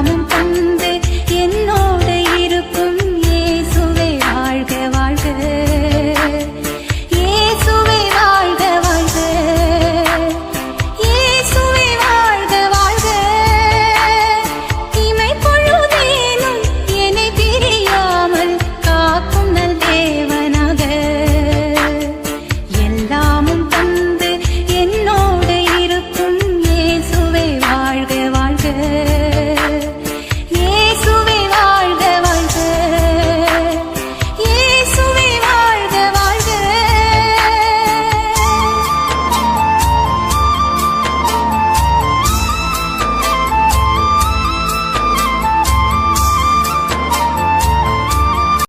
நாமும் தந்த